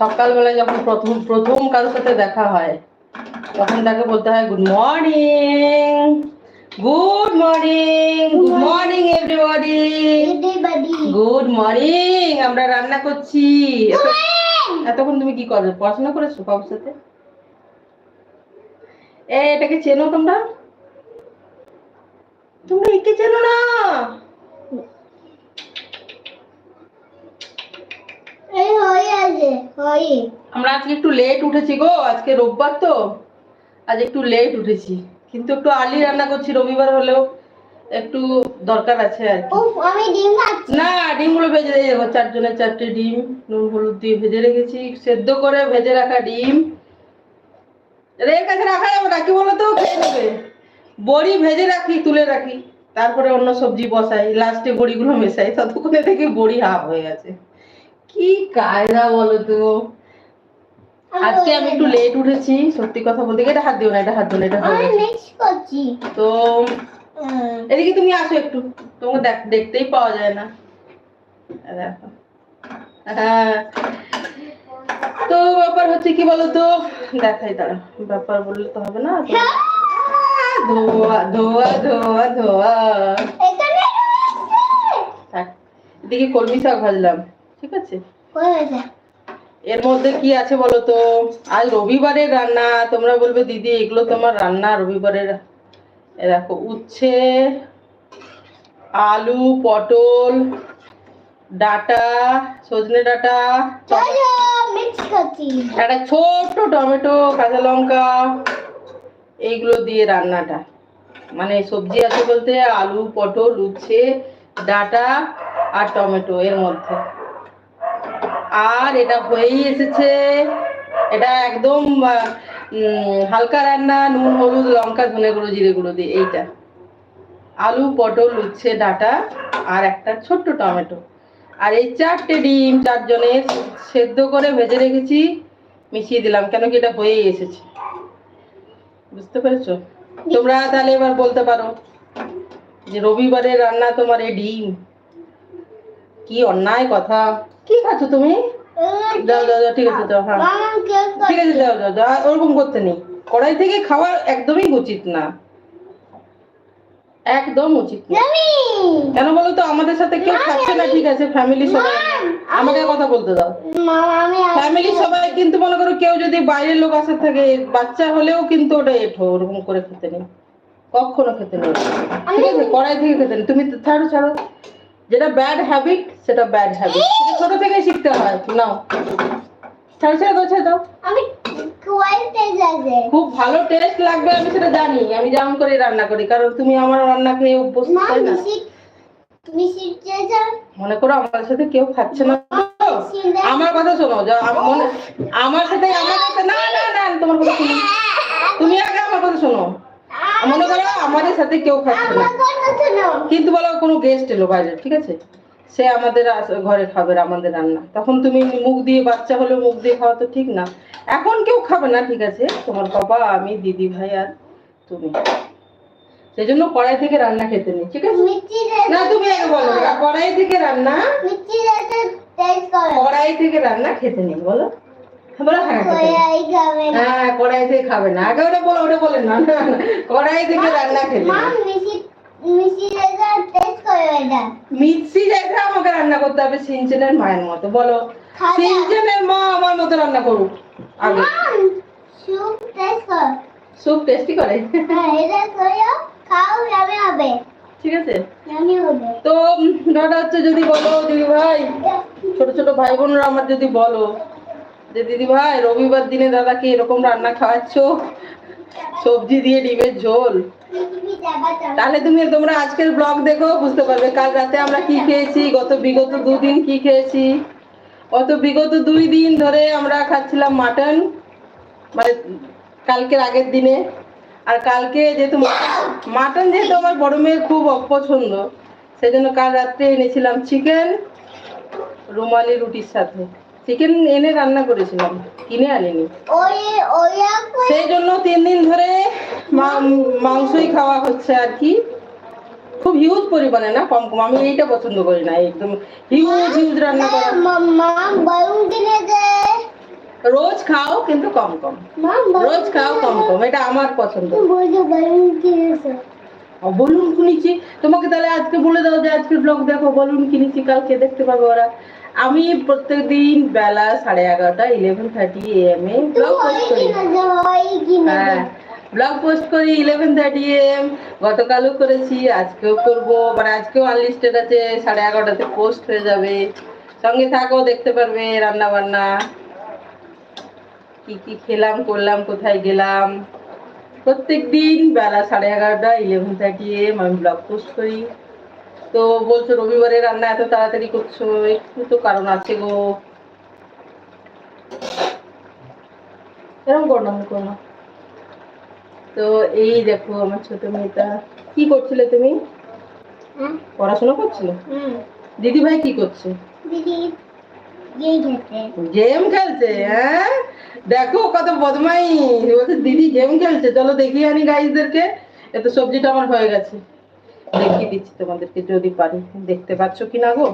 সকালবেলায় যখন প্রথম প্রথম কারোর সাথে দেখা হয় তখন তাকে বলতে হয় good morning good morning good morning everybody good morning আমরা রান্না করছি। এতক্ষণ তুমি কি করো পড়াশোনা করেছ বাবুর সাথে? এ এটাকে চেনো তোমরা? তোমরা একে চেনো না এই হয়ে আছে হয়ে আমরা আজকে একটু লেট উঠেছি গো আজকে রোববার তো। আজ একটু লেট উঠেছি। কিন্তু একটু আর্লি রান্না করছি রবিবার হলেও একটু দরকার আছে আর কি। আমি ডিম খাচ্ছি না ডিমগুলো ভেজে দিয়ে দেবো চারজনের চারটে ডিম নুন হলুদ দিয়ে ভেজে রেখেছি সেদ্ধ করে ভেজে রাখা ডিম। এর কাছে রাখা যাবে না কি বলো তো খেয়ে নেবে। বড়ি ভেজে রাখি তুলে রাখি তারপরে অন্য সবজি বসাই লাস্টে বড়িগুলো মেশাই ততক্ষণে দেখি বড়ি হাফ হয়ে গেছে। কি কায়দা বলো তো? আজকে আমি একটু লেট উঠেছি সত্যি কথা বলতে গিয়ে এটা হাত দিও না এটা হাত দিও না এটা আমি গেছে। করছি। তো এদিকে তুমি আসো একটু তোমাকে দেখ- দেখতেই পাওয়া যায় না। দেখো। হ্যাঁ। তো ব্যাপার হচ্ছে কি বলতো দেখাই দাঁড়া ব্যাপার বললে তো হবে না। তো ধোয়া ধোয়া ধোয়া ধোয়া। এদিকে কলমি শাক ভাজলাম। ঠিক আছে? এর মধ্যে কি আছে বলো তো? আজ রবিবারের রান্না তোমরা বলবে দিদি এগুলো তোমার রান্না রবিবারের দেখো উচ্ছে আলু পটল ডাটা সজনে ডাটা একটা ছোট্ট টমেটো কাঁচা লঙ্কা এইগুলো দিয়ে রান্নাটা। মানে সবজি আছে বলতে আলু পটল উচ্ছে ডাটা আর টমেটো এর মধ্যে। আর এটা হয়েই এসেছে। এটা একদম হালকা রান্না, নুন, হলুদ, লঙ্কা, ধনে গুঁড়ো, জিরে গুঁড়ো দিয়ে এইটা। আলু, পটল, উচ্ছে, ডাটা আর একটা ছোট্ট টমেটো। আর এই চারটে ডিম চারজনের সেদ্ধ করে ভেজে রেখেছি, মিশিয়ে দিলাম, কেন কি এটা হয়েই এসেছে। বুঝতে পেরেছ? তোমরা তাহলে এবার বলতে পারো যে রবিবারে রান্না তোমার এই ডিম। কি অন্যায় কথা। কি খাচ্ছ তুমি? দাও দাও দাও ঠিক আছে দাও হ্যাঁ। ঠিক আছে দাও দাও দাও ওরকম করতে নেই। কড়াই থেকে খাওয়া একদমই উচিত না। একদম উচিত কেন বলো তো আমাদের সাথে কেউ খাচ্ছে না ঠিক আছে? ফ্যামিলি সবাই। আমাকে কথা বলতে দাও। ফ্যামিলি সবাই কিন্তু মনে করো কেউ যদি বাইরের লোক আসে থাকে বাচ্চা হলেও কিন্তু ওটা এঠো ওরকম করে খেতে নেই। কখনো খেতে নেই। ঠিক আছে কড়াই থেকে খেতে নেই। তুমি তো ছাড়ো ছাড়ো। যেটা ব্যাড হ্যাবিট সেটা ব্যাড হ্যাবিট সেটা ছোট থেকেই শিখতে হয় নাও। ছাড়ো ছেড়ে ছেড়ে দাও আমি খুব ভালো টেস্ট লাগবে আমি সেটা জানি। আমি যেমন করে রান্না করি। কারণ তুমি আমার রান্না খেয়ে অভ্যস্ত তাই না? চেয়েছে মনে করো আমার সাথে কেউ খাচ্ছে না আমার কথা শোনো যা মনে আমার সাথে আমার সাথে না না না তোমার কথা শোনো। তুমি আগে আমার কথা শোনো। মনে করো আমাদের সাথে কেউ খাচ্ছে না। কিন্তু বলো কোনো গেস্ট এলো বাইরে ঠিক আছে? সে আমাদের ঘরে খাবে আমাদের রান্না। তখন তুমি মুখ দিয়ে বাচ্চা হলে মুখ দিয়ে খাওয়া তো ঠিক না। এখন কেউ খাবে না ঠিক আছে? তোমার বাবা আমি দিদি ভাই আর তুমি। সেই জন্য কড়াই থেকে রান্না খেতে নেই ঠিক আছে? না তুমি আগে বলো। কড়াই থেকে রান্না? কড়াই থেকে রান্না খেতে নেই বলো। বলো হ্যাঁ কড়াই খাবে না। কড়াই থেকে খাবে না। আগে ওটা বলো ওটা বলেন না না, না। কড়াই থেকে রান্না খেতে মা নেই। মিষ্টি মিষ্টি রেখে টেস্ট করো এটা। মিক্সি জায়গা আমাকে রান্না করতে হবে সিনচেনের মায়ের মতো বলো। সিনচেনের মা আমার মতো রান্না করুক। আগে। মা টেস্ট করো। সুপ টেস্টি করে? হ্যাঁ এটা করো খাও যাবে হবে। ঠিক আছে? তো ব্যাপারটা হচ্ছে যদি বলো দিদি ভাই ছোট ছোট ভাই বোনরা আমার যদি বলো যে দিদি ভাই, রবিবার দিনে দাদাকে এরকম রান্না খাওয়াচ্ছ? সবজি দিয়ে ডিমের ঝোল। তাহলে তুমি তোমরা আজকের ব্লগ দেখো, বুঝতে পারবে কাল রাতে আমরা কি খেয়েছি, গত বিগত দুদিন কি খেয়েছি। গত বিগত দুই দিন ধরে আমরা খাচ্ছিলাম মাটন মানে কালকের আগের দিনে। আর কালকে যেহেতু মাটন যেহেতু আমার বড় মেয়ের খুব অপছন্দ সেই জন্য কাল রাত্রে এনেছিলাম চিকেন রুমালি রুটির সাথে। চিকেন এনে রান্না করেছিলাম কিনে আনিনি। সেই জন্য তিন দিন ধরে মাংসই খাওয়া হচ্ছে আর কি। খুব হিউজ পরিমাণে না কম কম আমি এইটা পছন্দ করি না একদম হিউজ হিউজ রান্না করা। দে। খাও কিন্তু কম কম। রোজ খাও কম কম এটা আমার পছন্দ। বেলুন কিনেছো। তোমাকে তাহলে আজকে বলে দাও যে আজকে ব্লগ দেখো বলুন কিনেছি কালকে দেখতে পাবে ওরা। আমি প্রত্যেকদিন বেলা সাড়ে এগারোটা eleven thirty AM a blog post করি। হ্যাঁ ব্লগ পোস্ট করি ইলেভেন থার্টি এম গতকালও করেছি, আজকেও করব মানে আজকেও আনলিস্টেড আছে, সাড়ে এগারোটাতে পোস্ট হয়ে যাবে। সঙ্গে থাকো, দেখতে পারবে রান্না বান্না কি কি খেলাম, করলাম, কোথায় গেলাম। প্রত্যেক দিন বেলা সাড়ে এগারোটা ইলেভেন থার্টি এম আমি ব্লগ পোস্ট করি। তো বলছো রবিবারে রান্না এত তাড়াতাড়ি করছ একটু তো কারণ আছে গো। এরকম করো না করো তো এই দেখো আমার ছোট মেয়েটা। কি করছিলে তুমি? পড়াশোনা করছিলে? দিদি ভাই কি করছে? গেম খেলছে। হ্যাঁ? দেখো কত বদমাই বলছে দিদি গেম খেলছে চলো দেখিয়ে আনি গাইজদেরকে এত সবজিটা আমার হয়ে গেছে। দেখিয়ে দিচ্ছি তোমাদেরকে, যদি পারি। দেখতে পাচ্ছ কি না গো?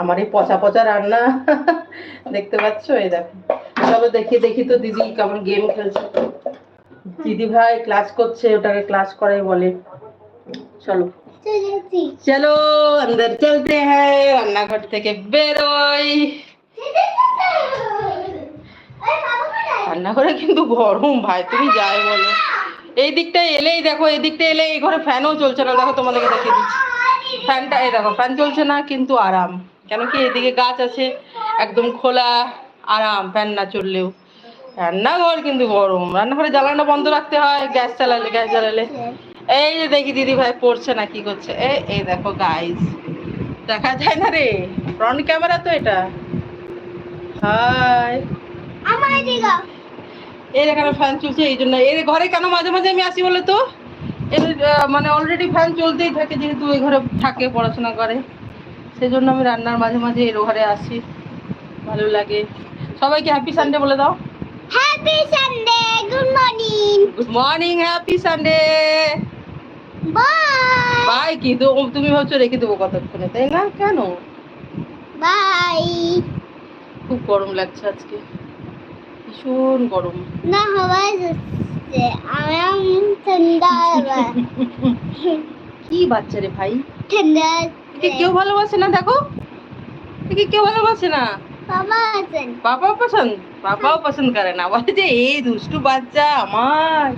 আমার এই পচা পচা রান্না, দেখতে পাচ্ছ? এই দেখো। চলো দেখি দেখি তো দিদি কেমন গেম খেলছে। দিদি ভাই ক্লাস করছে, ওটাকে ক্লাস করাই বলে। চলো। চলো আন্দর চলতে হ্যাঁ রান্নাঘর থেকে বেরোই। রান্নাঘরে কিন্তু গরম ভাই, তুমি যাই বলো। এই দিকটা এলেই দেখো, এই দিকটা এলে এই ঘরে ফ্যানও চলছে না। দেখো তোমাদেরকে দেখিয়ে দিচ্ছি। ফ্যানটা এই দেখো ফ্যান চলছে না, কিন্তু আরাম। কেন কি এদিকে গাছ আছে, একদম খোলা, আরাম ফ্যান না চললেও। রান্নাঘর কিন্তু গরম। রান্নাঘরে জ্বালানো বন্ধ রাখতে হয়, গ্যাস চালালে, গ্যাস জ্বালালে। এই যে দেখি দিদি ভাই পড়ছে না, কি করছে? এই এই দেখো গাইস দেখা যায় না রে। ফ্রন্ট ক্যামেরা তো এটা। হাই আমার এর এখানে ফ্যান চলছে এই জন্য। এর ঘরে কেন মাঝে মাঝে আমি আসি বলে তো? এর মানে অলরেডি ফ্যান চলতেই থাকে যেহেতু ওই ঘরে থাকে পড়াশোনা করে। সেই জন্য আমি রান্নার মাঝে মাঝে এর ঘরে আসি। ভালো লাগে। সবাইকে হ্যাপি সানডে বলে দাও। Happy Sunday good morning good morning happy Sunday bye bye কি তুমি ভাবছ রেখে দেবো কতক্ষণে তাই না? কেন? বাই খুব গরম লাগছে আজকে। ভীষণ গরম। না হাওয়া যাচ্ছে। আমার ঠান্ডা কি বাচ্চা রে ভাই? ঠান্ডা একে কেউ ভালোবাসে না দেখো। একে কেউ ভালোবাসে না। বাবা পছন্দ। পাপাও পছন্দ? করে না। বলে যে এই দুষ্টু বাচ্চা আমার।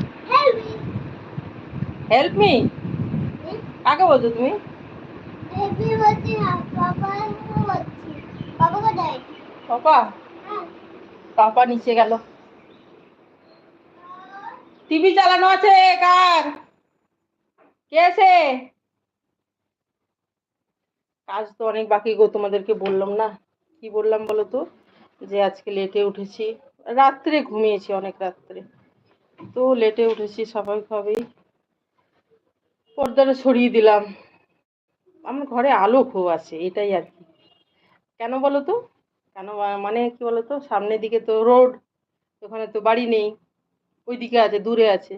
হেল্প মি কাকে বলছো তুমি? বাবা বাবা পাপা নিচে গেল। টিভি চালানো আছে, কার? কে আছে কাজ তো অনেক বাকি গো, তোমাদেরকে বললাম না। কি বললাম বলো তো? যে আজকে লেটে উঠেছি। রাত্রে ঘুমিয়েছি অনেক রাত্রে। তো লেটে উঠেছি স্বাভাবিকভাবেই। পর্দাটা ছড়িয়ে দিলাম। আমার ঘরে আলো খুব আছে, এটাই আর কি। কেন বলো তো? কেন মানে কি বলো তো সামনের দিকে তো রোড, ওখানে তো বাড়ি নেই ওই দিকে আছে, দূরে আছে।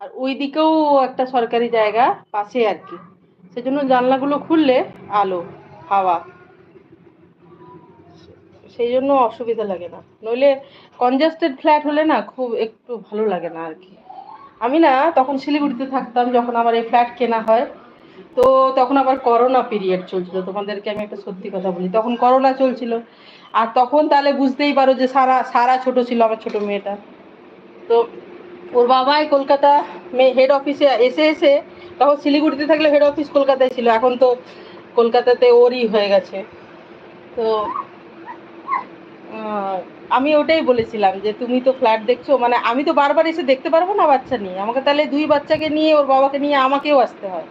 আর ওই দিকেও একটা সরকারি জায়গা পাশে আর কি। সেজন্য জানলাগুলো খুললে আলো, হাওয়া, সেই জন্য অসুবিধা লাগে না। নইলে কনজাস্টেড ফ্ল্যাট হলে না খুব একটু ভালো লাগে না আর কি। আমি না তখন শিলিগুড়িতে থাকতাম, যখন আমার এই ফ্ল্যাট কেনা হয় তো তখন আবার করোনা পিরিয়ড চলছিল, তোমাদেরকে আমি একটা সত্যি কথা বলি। তখন করোনা চলছিল, আর তখন তাহলে বুঝতেই পারো যে সারা সারা ছোট ছিল আমার ছোট মেয়েটা। তো ওর বাবাই কলকাতা হেড অফিসে এসে এসে তখন শিলিগুড়িতে থাকলে হেড অফিস কলকাতায় ছিল, এখন তো কলকাতাতে ওরই হয়ে গেছে। তো আমি ওটাই বলেছিলাম যে তুমি তো ফ্ল্যাট দেখছ মানে আমি তো বারবার এসে দেখতে পারব না বাচ্চা নিয়ে। আমাকে তাহলে দুই বাচ্চাকে নিয়ে, ওর বাবাকে নিয়ে আমাকেও আসতে হয়।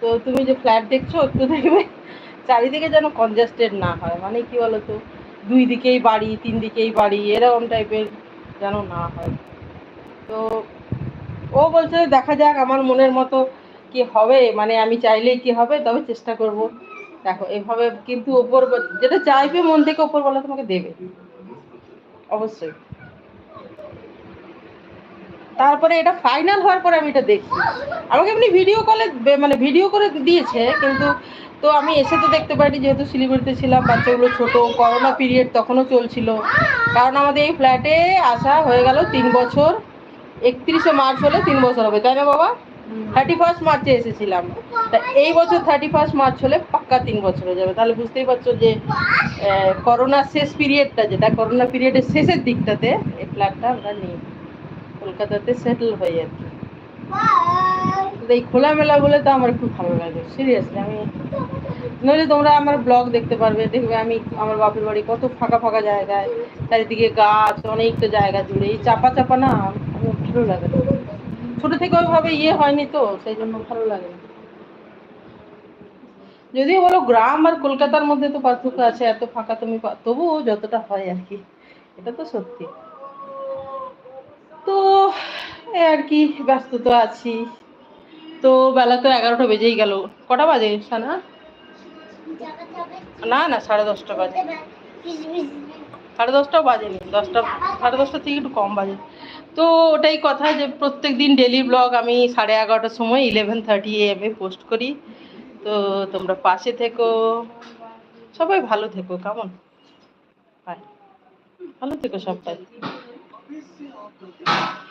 তো তুমি যে ফ্ল্যাট দেখছ একটু দেখবে চারিদিকে যেন কনজাস্টেড না হয়। মানে কি বলতো? দুই দিকেই বাড়ি, তিন দিকেই বাড়ি, এরকম টাইপের যেন না হয়। তো ও বলছে, দেখা যাক আমার মনের মতো কি হবে। মানে আমি চাইলেই কি হবে, তবে চেষ্টা করব। দেখো, এভাবে কিন্তু ওপর, যেটা চাইবে মন থেকে ওপর বলা তোমাকে দেবে। অবশ্যই। তারপরে এটা ফাইনাল হওয়ার পরে আমি এটা দেখছি। আমাকে এমনি ভিডিও কলে মানে ভিডিও করে দিয়েছে কিন্তু তো আমি এসে তো দেখতে পাইনি যেহেতু শিলিগুড়িতে ছিলাম বাচ্চাগুলো ছোট করোনা পিরিয়ড তখনও চলছিল। কারণ আমাদের এই ফ্ল্যাটে আসা হয়ে গেল তিন বছর একত্রিশে মার্চ হলে তিন বছর হবে তাই না বাবা? থার্টি ফার্স্ট মার্চে এসেছিলাম। তা এই বছর থার্টি ফার্স্ট মার্চ হলে পাক্কা তিন বছর হয়ে যাবে। তাহলে বুঝতেই পারছ যে করোনার শেষ পিরিয়ডটা যেটা করোনা পিরিয়ডের শেষের দিকটাতে এই ফ্ল্যাটটা আমরা নিই। কলকাতাতে সেটেল হয়ে আর কি। এই খোলামেলা বলে তো আমার খুব ভালো লাগে সিরিয়াসলি আমি নইলে তোমরা আমার ব্লগ দেখতে পারবে, দেখবে আমি আমার বাপের বাড়ি কত ফাঁকা ফাঁকা জায়গায়, চারিদিকে গাছ, অনেকটা জায়গা জুড়ে, এই চাপা চাপা না আমার ভালো লাগে। ছোট থেকে ওইভাবে ইয়ে হয়নি তো, সেই জন্য ভালো লাগে না। যদিও বলো গ্রাম আর কলকাতার মধ্যে তো পার্থক্য আছে, এত ফাঁকা তুমি তবুও যতটা হয় আর কি, এটা তো সত্যি। তো আর কি, ব্যস্ত তো আছি। তো, বেলা তো এগারোটা বেজেই গেল। কটা বাজে, সানা? না না, সাড়ে দশটা বাজে। সাড়ে দশটাও বাজেনি, দশটা, সাড়ে দশটা থেকে একটু কম বাজে। তো, ওটাই কথা যে, প্রত্যেক দিন ডেলি ব্লগ আমি সাড়ে এগারোটার সময় ইলেভেন থার্টি এম এ পোস্ট করি। তো, তোমরা পাশে থেকো। সবাই ভালো থেকো, কেমন? ভালো থেকো সবাই। Obrigado.